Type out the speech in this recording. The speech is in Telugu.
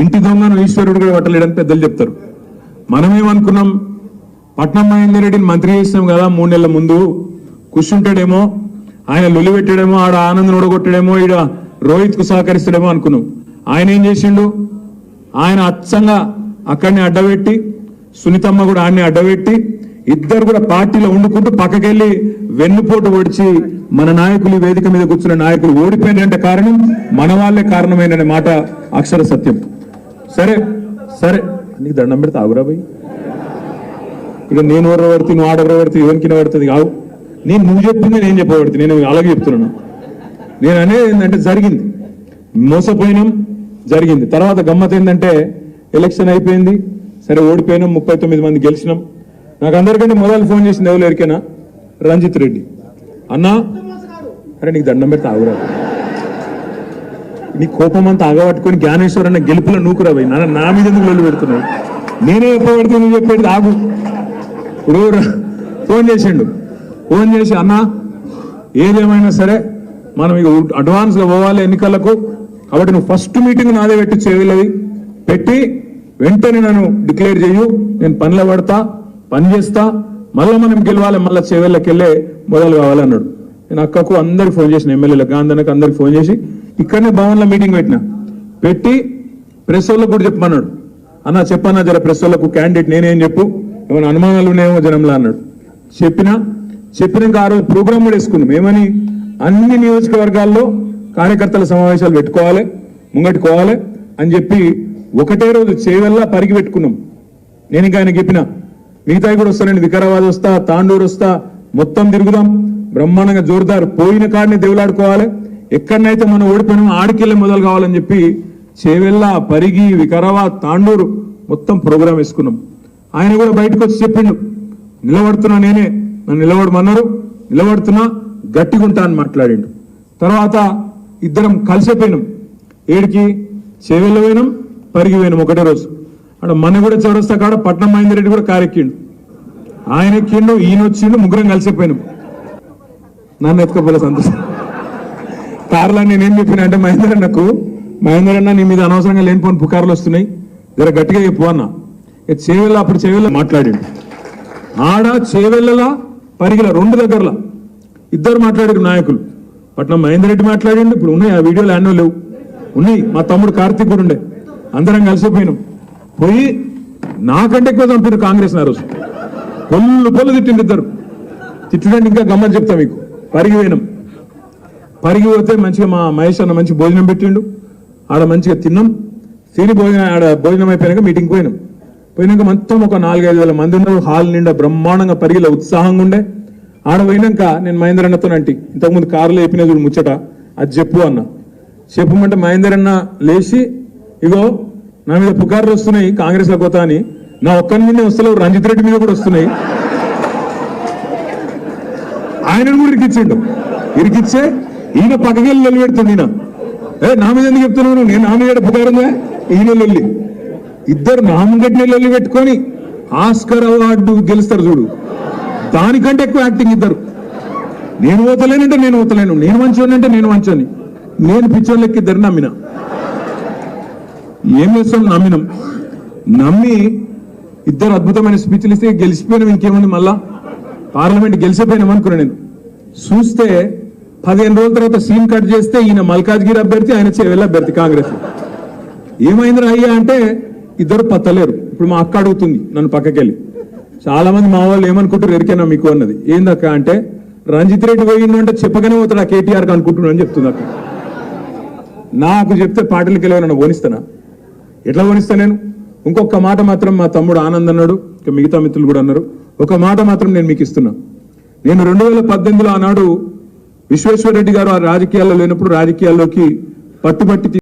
ఇంటి దొంగను ఈశ్వరుడు కూడా పట్టలేడని పెద్దలు చెప్తారు. మనమేమనుకున్నాం? పట్నం మహేందర్ రెడ్డిని మంత్రి చేసినాం కదా మూడు నెలల ముందు. కూర్చుంటాడేమో ఆయన లొలి పెట్టాడేమో ఆడ ఆనంద్ ఓడగొట్టాడేమో ఈడ రోహిత్కు సహకరిస్తాడేమో అనుకున్నాం. ఆయన ఏం చేసిండు? ఆయన అచ్చంగా అక్కడిని అడ్డబెట్టి సునీతమ్మ కూడా ఆయన్ని అడ్డబెట్టి ఇద్దరు కూడా పార్టీలో ఉండుకుంటూ పక్కకెళ్ళి వెన్నుపోటు ఒడిచి మన నాయకులు వేదిక మీద కూర్చున్న నాయకులు ఓడిపోయినంటే కారణం మన వాళ్ళే కారణమైన మాట అక్షర సత్యం. సరే సరే. నీకు దండం పెడితే ఆగురా పోయి ఇక నేను ఎవరు పడితే నువ్వు ఆడెవరు పడితే ఎవరికి పడుతుంది కావు నేను నువ్వు చెప్పింది నేను చెప్పబడుతుంది నేను అలాగే చెప్తున్నాను. నేను అనేది ఏంటంటే జరిగింది. మోసపోయినాం జరిగింది. తర్వాత గమ్మత్ ఏంటంటే ఎలక్షన్ అయిపోయింది. సరే ఓడిపోయినాం ముప్పై తొమ్మిది మంది గెలిచినాం. నాకు అందరికంటే మొదలు ఫోన్ చేసింది ఎవరు ఎరికేనా రంజిత్ రెడ్డి. అన్నా అరే నీకు దండం పెడితే ఆగురా. నీ కోపం అంతా ఆగబట్టుకొని జ్ఞానేశ్వర్ అన్న గెలుపులో నూకురా పోయి నా నా మీద ఎందుకు వెళ్ళి పెడుతున్నావు? నేనే ఎప్పుడు పెడితే నువ్వు చెప్పేది ఆగు. ఇప్పుడు ఫోన్ చేసిండు. ఫోన్ చేసి అన్నా ఏదేమైనా సరే మనం ఇక అడ్వాన్స్గా పోవాలి ఎన్నికలకు. కాబట్టి నువ్వు ఫస్ట్ మీటింగ్ నాదే పెట్టి చేయలేదు పెట్టి వెంటనే నన్ను డిక్లేర్ చేయు నేను పనిలో పడతా పని చేస్తా. మళ్ళీ మనం గెలవాలి మళ్ళీ చెవెళ్ళకి వెళ్ళే మొదలు కావాలన్నాడు. నేను అక్కకు అందరికి ఫోన్ చేసిన ఎమ్మెల్యేలకు గాంధీకి అందరికి ఫోన్ చేసి ఇక్కడనే భవన్లో మీటింగ్ పెట్టిన. పెట్టి ప్రెస్ వాళ్ళకు కూడా చెప్పమన్నాడు. అన్న చెప్పన్నా జర ప్రెస్ వాళ్ళకు క్యాండిడేట్ నేనేం చెప్పు? ఏమైనా అనుమానాలు ఉన్నాయేమో జనంలో అన్నాడు. చెప్పినా చెప్పినాక ఆ రోజు ప్రోగ్రామ్ కూడా వేసుకున్నాం. ఏమని? అన్ని నియోజకవర్గాల్లో కార్యకర్తల సమావేశాలు పెట్టుకోవాలి ముంగట్టుకోవాలి అని చెప్పి ఒకటే రోజు చేవెల్లా పరిగి పెట్టుకున్నాం. నేను ఇంకా ఆయన చెప్పిన మిగతాయి కూడా వస్తానండి వికారాబాద్ వస్తా తాండూరు వస్తా మొత్తం తిరుగుదాం. బ్రహ్మాండంగా జోరుదారు. పోయిన కాడిని దేవులాడుకోవాలి ఎక్కడనైతే మనం ఓడిపోయినామో ఆడికెళ్ళి మొదలు కావాలని చెప్పి చేవెళ్ళ పరిగి వికారాబాద్ తాండూరు మొత్తం ప్రోగ్రాం వేసుకున్నాం. ఆయన కూడా బయటకు వచ్చి చెప్పిండు నిలబడుతున్నా నేనే నన్ను నిలబడమన్నారు నిలబడుతున్నా గట్టిగుంటా అని మాట్లాడిండు. తర్వాత ఇద్దరం కలిసిపోయినాం ఏడికి? చేవెళ్ళ పోయినాం పరిగి పోయినాం ఒకటే రోజు. అక్కడ మన కూడా చౌరస్తా కాడ పట్నం మహేందర్ రెడ్డి కూడా కారెక్కిండు. ఆయన ఎక్కిండు ఈయన వచ్చిండు ముగ్గురం కలిసిపోయినాం నన్ను ఎత్తుకోపోలే సంతోషం. కార్లో నేనేం చెప్పిన అంటే మహేందర్ అన్నకు మహేందర్ అన్న నీ మీద అనవసరంగా లేనిపోని పుకార్లు వస్తున్నాయి. జర గట్టిగా చెప్పు అన్న. ఇక చేవెళ్ళ అప్పుడు చేవెళ్ళ మాట్లాడిండు. ఆడ చేవెళ్ళలా పరిగిల రెండు దగ్గరలా ఇద్దరు మాట్లాడారు నాయకులు. పట్నం మహేందర్ రెడ్డి మాట్లాడిండు. ఇప్పుడు ఉన్నాయి ఆ వీడియోలు అన్నో లేవు ఉన్నాయి. మా తమ్ముడు కార్తీక్ కూడా ఉండే. అందరం కలిసిపోయినాం పోయి నాకంటే ఎక్కువ చంపారు కాంగ్రెస్ ఆ రోజు. పొల్లు పొల్లు తిట్టిండు ఇద్దరు. తిట్టడానికి ఇంకా గమ్మని చెప్తా మీకు. పరిగిపోయినాం పరిగి పోతే మంచిగా మా మహేష్ అన్న మంచి భోజనం పెట్టిండు. ఆడ మంచిగా తిన్నాం. తిని భోజనం ఆడ భోజనం అయిపోయాక మీటింగ్ పోయినాం. పోయినాక మొత్తం ఒక నాలుగైదు వేల మంది ఉన్నారు. హాల్ నిండా బ్రహ్మాండంగా పరిగిలో ఉత్సాహంగా ఉండే. ఆడ పోయినాక నేను మహేందర్ అన్నతో అంటి ఇంతకుముందు కారులో చెప్పిన చూడు ముచ్చట అది చెప్పు అన్న. చెప్పమంటే మహేందర్ అన్న లేచి ఇగో నా మీద పుకార్లు వస్తున్నాయి కాంగ్రెస్లో పోతా అని. నా ఒక్కరి మీద వస్తలేవు రంజిత్ రెడ్డి మీద కూడా వస్తున్నాయి. ఆయనను కూడా ఇరికిచ్చిండు. ఇరికిచ్చే ఈయన పక్కకెళ్ళి లొల్లి పెడుతుంది ఈయన. ఏ నా ఎందుకు చెప్తున్నాను నేను నా మీద ఈయన లొల్లి. ఇద్దరు నామగట్టిన లొల్లి పెట్టుకొని ఆస్కర్ అవార్డు గెలుస్తారు చూడు. దానికంటే ఎక్కువ యాక్టింగ్ ఇద్దరు. నేను పోతలేనంటే నేను పోతలేను నేను మంచోని అంటే నేను మంచోని నేను పిచ్చోళ్ళకి ఇద్దరు నమ్మిన? ఏం చేస్తాం? నమ్మినాం. నమ్మి ఇద్దరు అద్భుతమైన స్పీచ్లు ఇస్తే గెలిచిపోయినాం ఇంకేముంది మళ్ళా? పార్లమెంట్ గెలిచిపోయినాం అనుకున్నా నేను. చూస్తే పదిహేను రోజుల తర్వాత సీన్ కట్ చేస్తే ఈయన మల్కాజ్గిరి అభ్యర్థి ఆయన చేవెళ్ళ అభ్యర్థి కాంగ్రెస్. ఏమైందిరా అయ్యా అంటే ఇద్దరు పత్తలేరు. ఇప్పుడు మా అక్క అడుగుతుంది నన్ను పక్కకెళ్ళి. చాలా మంది మా వాళ్ళు ఏమనుకుంటారు ఎరికేనా మీకు అన్నది. ఏందక్క అంటే రంజిత్ రెడ్డి పోయిండు అంటే చెప్పగానే పోతాడు ఆ కేటీఆర్ అనుకుంటున్నాను అని చెప్తుంది అక్క. నాకు చెప్తే పాటలకి వెళ్ళి నన్ను ఓనిస్తానా ఎట్లా ఓనిస్తా నేను? ఇంకొక మాట మాత్రం మా తమ్ముడు ఆనంద్ అన్నాడు ఇంకా మిగతా మిత్రులు కూడా అన్నారు. ఒక మాట మాత్రం నేను మీకు ఇస్తున్నా. నేను రెండు వేల పద్దెనిమిదిలో ఆనాడు విశ్వేశ్వర రెడ్డి గారు ఆ రాజకీయాల్లో లేనప్పుడు రాజకీయాల్లోకి పట్టుబట్టి